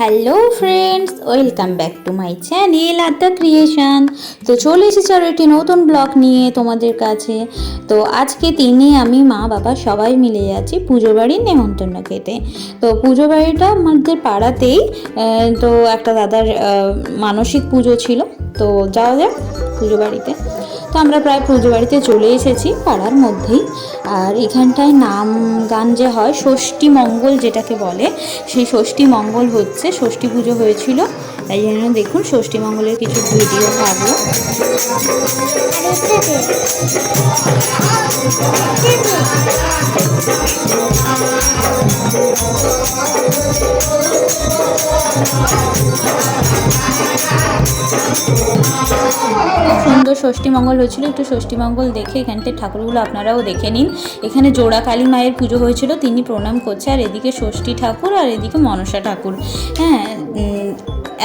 Hello friends welcome back to my channel Adya creation তো চলে এসেছি আরও একটি নতুন ব্লগ নিয়ে তোমাদের কাছে। তো আজকে তিনি আমি মা বাবা সবাই মিলে যাচ্ছি পুজো বাড়ির নেমন্তন্ন খেতে। তো পুজো বাড়িটা আমাদের পাড়াতেই তো একটা দাদার মানসিক পুজো ছিল। তো যাওয়া যাক পুজো বাড়িতে। তো আমরা প্রায় পুজো বাড়িতে চলে এসেছি পাড়ার মধ্যেই। আর এখানটায় নাম গান যে হয়, ষষ্ঠী মঙ্গল যেটাকে বলে, সেই ষষ্ঠী মঙ্গল হচ্ছে। ষষ্ঠী পুজো হয়েছিল, তাই জন্য দেখুন ষষ্ঠী মঙ্গলের কিছু ভিডিও থাকল সুন্দর ষষ্ঠী মঙ্গল হয়েছিল, একটু ষষ্ঠী মঙ্গল দেখে এখানটায় ঠাকুরগুলো আপনারাও দেখে নিন। এখানে জোড়া কালী মায়ের পুজো হয়েছিল, তিনি প্রণাম করছে, আর এদিকে ষষ্ঠী ঠাকুর আর এদিকে মনসা ঠাকুর। হ্যাঁ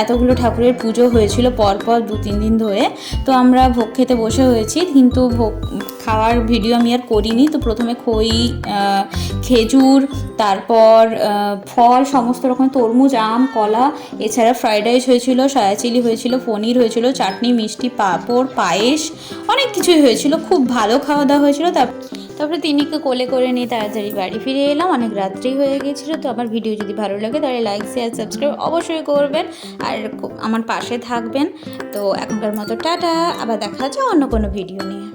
এতগুলো ঠাকুরের পুজো হয়েছিল পরপর দু, তিন দিন ধরে। তো আমরা ভোগ খেতে বসে হয়েছি, কিন্তু ভোগ খাওয়ার ভিডিও আমি আর করিনি। তো প্রথমে খই খেজুর, তারপর ফল, সমস্ত রকম, তরমুজ, আম, কলা, এছাড়া ফ্রাইড রাইস হয়েছিল সয়া চিলি হয়েছিল, পনির হয়েছিল, চাটনি, মিষ্টি, পাঁপড়, পায়েস, অনেক কিছুই হয়েছিল, খুব ভালো খাওয়া দাওয়া হয়েছিল। তার তারপরে তিনিকে কোলে করে নিয়ে তাড়াতাড়ি বাড়ি ফিরে এলাম, অনেক রাত্রি হয়ে গেছিল, তো আমার ভিডিও যদি ভালো লাগে তাহলে লাইক শেয়ার সাবস্ক্রাইব অবশ্যই করবেন, আর আমার পাশে থাকবেন। তো এখনকার মতো টাটা, আবার দেখা হচ্ছে অন্য কোনো ভিডিও নিয়ে।